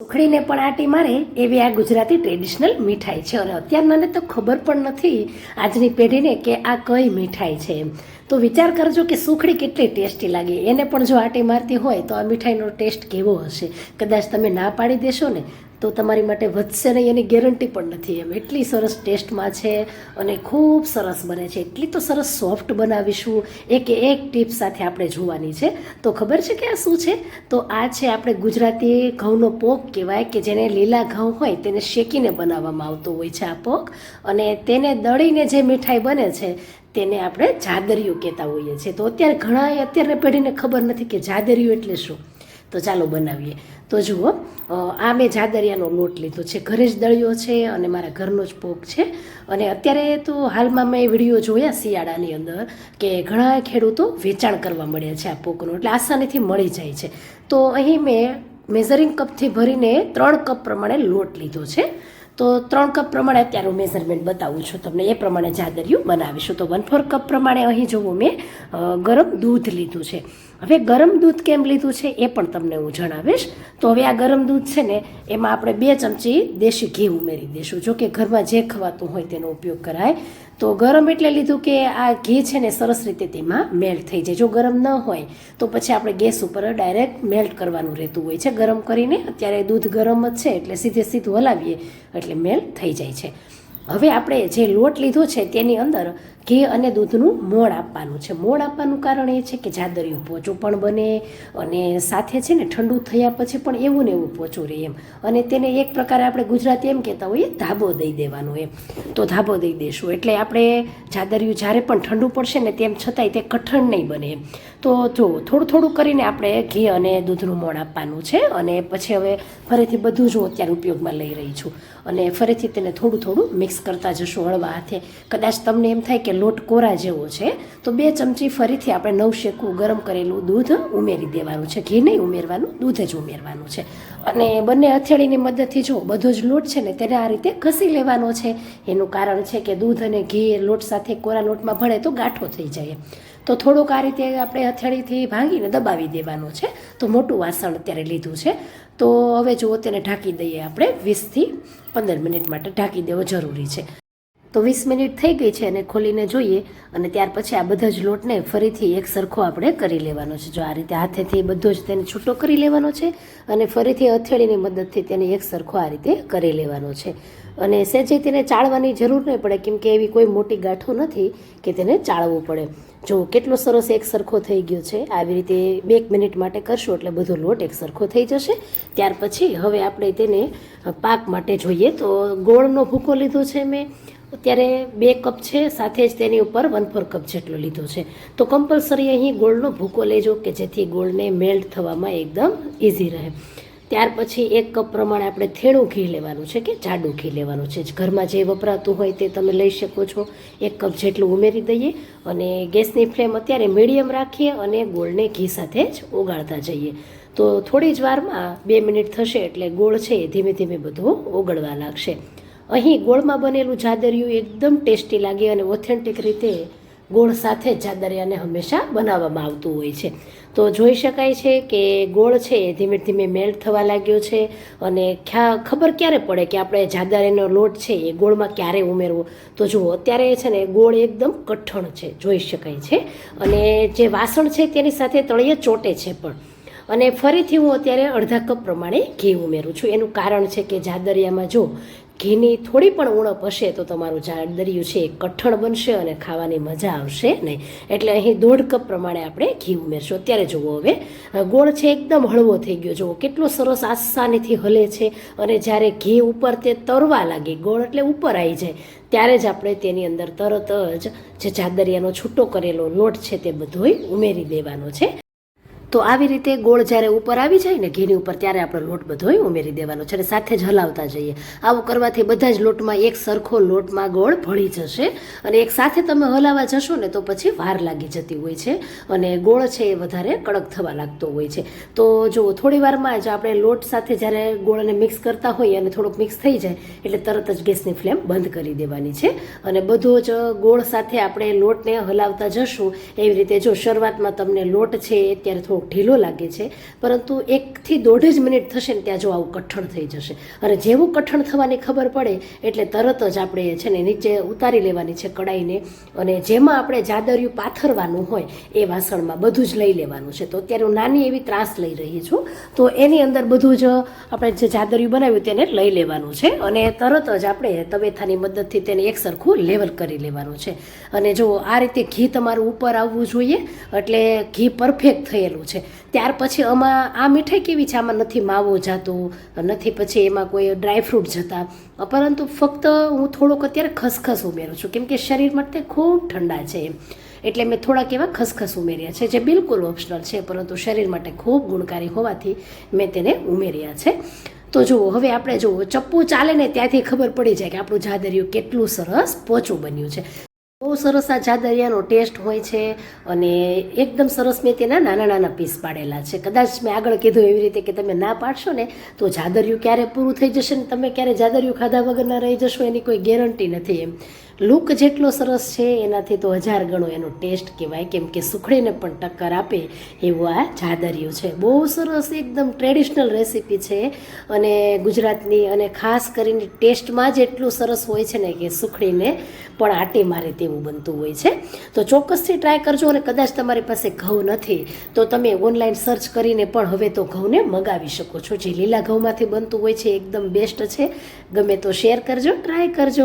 સુખડીને પણ આટી મારે એવી આ ગુજરાતી ટ્રેડિશનલ મીઠાઈ છે. અને અત્યારનાને તો ખબર પણ નથી આજની પેઢીને કે આ કઈ મીઠાઈ છે. એમ તો વિચાર કરજો કે સુખડી કેટલી ટેસ્ટી લાગે. એને પણ જો આટી મારતી હોય તો આ મીઠાઈનો ટેસ્ટ કેવો હશે? કદાચ તમે ના પાડી દેશો ને, તો તમારી માટે વધશે નહીં એની ગેરંટી પણ નથી એમ. એટલી સરસ ટેસ્ટમાં છે અને ખૂબ સરસ બને છે. એટલી તો સરસ સોફ્ટ બનાવીશું. એક એક ટીપ સાથે આપણે જોવાની છે. તો ખબર છે કે આ શું છે? તો આ છે આપણે ગુજરાતી ઘઉંનો પોક કહેવાય કે જેને લીલા ઘઉં હોય તેને શેકીને બનાવવામાં આવતો હોય છે આ પોક. અને તેને દળીને જે મીઠાઈ બને છે તેને આપણે જાદરિયું કહેતા હોઈએ છીએ. તો અત્યારે ઘણા અત્યારની પેઢીને ખબર નથી કે જાદરિયું એટલે શું. તો ચાલો બનાવીએ. તો જુઓ આ મેં જાદરિયાનો લોટ લીધો છે. ઘરે જ દળ્યો છે અને મારા ઘરનો જ પોક છે. અને અત્યારે તો હાલમાં મેં વીડિયો જોયા શિયાળાની અંદર કે ઘણા ખેડૂતો વેચાણ કરવા મળ્યા છે આ પોકનું એટલે આસાનીથી મળી જાય છે. તો અહીં મેં મેઝરિંગ કપથી ભરીને ત્રણ કપ પ્રમાણે લોટ લીધો છે. તો ત્રણ કપ પ્રમાણે અત્યારે હું મેઝરમેન્ટ બતાવું છું તમને. એ પ્રમાણે જાદરિયું બનાવીશું. તો વન ફોર કપ પ્રમાણે અહીં જુઓ મેં ગરમ દૂધ લીધું છે. હવે ગરમ દૂધ કેમ લીધું છે એ પણ તમને હું જણાવીશ. તો હવે આ ગરમ દૂધ છે ને, એમાં આપણે બે ચમચી દેશી ઘી ઉમેરી દઈશું. જો કે ઘરમાં જે ખવાતું હોય તેનો ઉપયોગ કરાય. તો ગરમ એટલે લીધું કે આ ઘી છે ને, સરસ રીતે તેમાં મેલ્ટ થઈ જાય. જો ગરમ ન હોય, તો પછી આપણે ગેસ ઉપર ડાયરેક્ટ મેલ્ટ કરવાનું રહેતું હોય છે. ગરમ કરીને અત્યારે દૂધ ગરમ જ છે, એટલે સીધે સીધું હલાવીએ, એટલે મેલ્ટ થઈ જાય છે. હવે આપણે જે લોટ લીધો છે તેની અંદર ઘી અને દૂધનું મોણ આપવાનું છે. મોણ આપવાનું કારણ એ છે કે જાદરિયું પોચું પણ બને અને સાથે છે ને ઠંડુ થયા પછી પણ એવું ને એવું પોચું રહે એમ. અને તેને એક પ્રકારે આપણે ગુજરાતી એમ કહેતા હોઈએ, ધાબો દઈ દેવાનો એમ. તો ધાબો દઈ દઈશું એટલે આપણે જાદરિયું જ્યારે પણ ઠંડુ પડશે ને તેમ છતાંય તે કઠણ નહીં બને એમ. તો જો, થોડું થોડું કરીને આપણે ઘી અને દૂધનું મોણ આપવાનું છે અને પછી હવે ફરીથી બધું જ હું અત્યારે ઉપયોગમાં લઈ રહી છું. અને ફરીથી તેને થોડું થોડું મિક્સ કરતા જશું હળવા હાથે. કદાચ તમને એમ થાય કે લોટ કોરા જેવો છે, તો બે ચમચી ફરીથી આપણે નવ શેકું ગરમ કરેલું દૂધ ઉમેરી દેવાનું છે. ઘી નહીં ઉમેરવાનું, દૂધ જ ઉમેરવાનું છે. અને બંને હથેળીની મદદથી જો બધો જ લોટ છે ને, તેને આ રીતે ઘસી લેવાનો છે. એનું કારણ છે કે દૂધ અને ઘી લોટ સાથે કોરા લોટમાં ભળે તો ગાંઠો થઈ જાય. તો થોડુંક આ રીતે આપણે હથેળીથી ભાંગીને દબાવી દેવાનું છે. તો મોટું વાસણ અત્યારે લીધું છે. તો હવે જુઓ તેને ઢાંકી દઈએ આપણે વીસથી પંદર મિનિટ માટે. ઢાંકી દેવો જરૂરી છે. તો વીસ મિનિટ થઈ ગઈ છે અને ખોલીને જોઈએ અને ત્યાર પછી આ બધા જ લોટને ફરીથી એક સરખો આપણે કરી લેવાનો છે. જો આ રીતે હાથેથી બધો જ તેને છૂટો કરી લેવાનો છે અને ફરીથી હથેળીની મદદથી તેને એક સરખો આ રીતે કરી લેવાનો છે. અને સહેજે તેને ચાળવાની જરૂર નહીં પડે, કેમ કે એવી કોઈ મોટી ગાંઠો નથી કે તેને ચાળવું પડે. જો કેટલો સરસ એક સરખો થઈ ગયો છે, આવી રીતે બે મિનિટ માટે કરશું એટલે બધો લોટ એક સરખો થઈ જશે. ત્યાર પછી હવે આપણે તેને પાક માટે જોઈએ તો ગોળનો ભૂકો લીધો છે મેં. અત્યારે બે કપ છે, સાથે જ તેની ઉપર વન ફોર કપ જેટલો લીધો છે. તો કમ્પલસરી અહીં ગોળનો ભૂકો લેજો કે જેથી ગોળને મેલ્ટ થવામાં એકદમ ઇઝી રહે. ત્યાર પછી એક કપ પ્રમાણે આપણે થેણું ઘી લેવાનું છે કે જાડું ઘી લેવાનું છે. ઘરમાં જે વપરાતું હોય તે તમે લઈ શકો છો. એક કપ જેટલું ઉમેરી દઈએ અને ગેસની ફ્લેમ અત્યારે મીડિયમ રાખીએ અને ગોળને ઘી સાથે જ ઓગાળતા જઈએ. તો થોડી જ વારમાં બે મિનિટ થશે એટલે ગોળ છે એ ધીમે ધીમે બધું ઓગળવા લાગશે. અહીં ગોળમાં બનેલું જાદરિયું એકદમ ટેસ્ટી લાગે અને ઓથેન્ટિક રીતે ગોળ સાથે જ જાદરિયાને હંમેશા બનાવવામાં આવતું હોય છે. તો જોઈ શકાય છે કે ગોળ છે એ ધીમે ધીમે મેલ્ટ થવા લાગ્યો છે અને ખ્યા ખબર ક્યારે પડે કે આપણે જાદરિયાનો લોટ છે એ ગોળમાં ક્યારે ઉમેરવો? તો જુઓ, અત્યારે છે ને ગોળ એકદમ કઠણ છે, જોઈ શકાય છે. અને જે વાસણ છે તેની સાથે તળિયે ચોટે છે પણ. અને ફરીથી હું અત્યારે અડધા કપ પ્રમાણે ઘી ઉમેરું છું. એનું કારણ છે કે જાદરિયામાં જો ઘીની થોડી પણ ઉણપ હશે તો તમારું જાદરિયું છે એ કઠણ બનશે અને ખાવાની મજા આવશે નહીં. એટલે અહીં દોઢ કપ પ્રમાણે આપણે ઘી ઉમેરશું. અત્યારે જુઓ હવે ગોળ છે એકદમ હળવો થઈ ગયો. જુઓ કેટલો સરસ આસાનીથી હલે છે અને જ્યારે ઘી ઉપર તે તરવા લાગે, ગોળ એટલે ઉપર આવી જાય, ત્યારે જ આપણે તેની અંદર તરત જ જે જાદરિયાનો છૂટો કરેલો લોટ છે તે બધોય ઉમેરી દેવાનો છે. તો આવી રીતે ગોળ જ્યારે ઉપર આવી જાય ને ઘીની ઉપર, ત્યારે આપણે લોટ બધોય ઉમેરી દેવાનો છે અને સાથે જ હલાવતા જઈએ. આવું કરવાથી બધા જ લોટમાં એક સરખો લોટમાં ગોળ ભળી જશે અને એક સાથે તમે હલાવવા જશો ને તો પછી વાર લાગી જતી હોય છે અને ગોળ છે એ વધારે કડક થવા લાગતો હોય છે. તો જો થોડી વારમાં જ આપણે લોટ સાથે જ્યારે ગોળને મિક્સ કરતા હોઈએ અને થોડુંક મિક્સ થઈ જાય, એટલે તરત જ ગેસની ફ્લેમ બંધ કરી દેવાની છે. અને બધો જ ગોળ સાથે આપણે લોટને હલાવતા જશું. એવી રીતે જો શરૂઆતમાં તમને લોટ છે ત્યારે અત્યારે થોડો ઢીલો લાગે છે, પરંતુ એકથી દોઢ જ મિનિટ થશે ને ત્યાં જો આવું કઠણ થઈ જશે. અને જેવું કઠણ થવાની ખબર પડે, એટલે તરત જ આપણે છે ને નીચે ઉતારી લેવાની છે કડાઈને, અને જેમાં આપણે જાદરિયું પાથરવાનું હોય એ વાસણમાં બધું જ લઈ લેવાનું છે. તો અત્યારે હું નાની એવી ત્રાસ લઈ રહી છું. તો એની અંદર બધું જ આપણે જે જાદરિયું બનાવ્યું તેને લઈ લેવાનું છે. અને તરત જ આપણે તવેથાની મદદથી તેને એક સરખું લેવલ કરી લેવાનું છે. અને જો આ રીતે ઘી તમારું ઉપર આવવું જોઈએ, એટલે ઘી પરફેક્ટ થયેલું છે. ત્યાર પછી આમાં આ મીઠાઈ કેવી છે? આમાં નથી માવો જાતો, નથી પછી એમાં કોઈ ડ્રાયફ્રૂટ જતા. પરંતુ ફક્ત હું થોડોક અત્યારે ખસખસ ઉમેરું છું. કેમ કે શરીર માટે ખૂબ ઠંડા છે એમ. એટલે મેં થોડાક એવા ખસખસ ઉમેર્યા છે, જે બિલકુલ ઓપ્શનલ છે, પરંતુ શરીર માટે ખૂબ ગુણકારી હોવાથી મેં તેને ઉમેર્યા છે. તો જુઓ, હવે આપણે જુઓ, ચપ્પુ ચાલે ને ત્યાંથી ખબર પડી જાય કે આપણું જાદરિયું કેટલું સરસ પોચું બન્યું છે. બહુ સરસ આ જાદરિયાનો ટેસ્ટ હોય છે અને એકદમ સરસ મેં તેના નાના નાના પીસ પાડેલા છે. કદાચ મેં આગળ કીધું એવી રીતે કે તમે ના પાડશો ને, તો જાદરિયું ક્યારે પૂરું થઈ જશે ને, તમે ક્યારે જાદરિયું ખાધા વગરના રહી જશો એની કોઈ ગેરંટી નથી એમ. લુક જેટલો સરસ છે, એનાથી તો હજાર ગણો એનો ટેસ્ટ કહેવાય. કેમ કે સુખડીને પણ ટક્કર આપે એવું આ જાદરિયું છે. બહુ સરસ એકદમ ટ્રેડિશનલ રેસીપી છે અને ગુજરાતની અને ખાસ કરીને ટેસ્ટમાં જ એટલું સરસ હોય છે ને કે સુખડીને પણ આટી મારે તેવું બનતું હોય છે. તો ચોક્કસથી ટ્રાય કરજો અને કદાચ તમારી પાસે ઘઉં નથી, તો તમે ઓનલાઈન સર્ચ કરીને પણ હવે તો ઘઉંને મગાવી શકો છો. જે લીલા ઘઉંમાંથી બનતું હોય છે એકદમ બેસ્ટ છે. ગમે તો શેર કરજો ટ્રાય કરજો.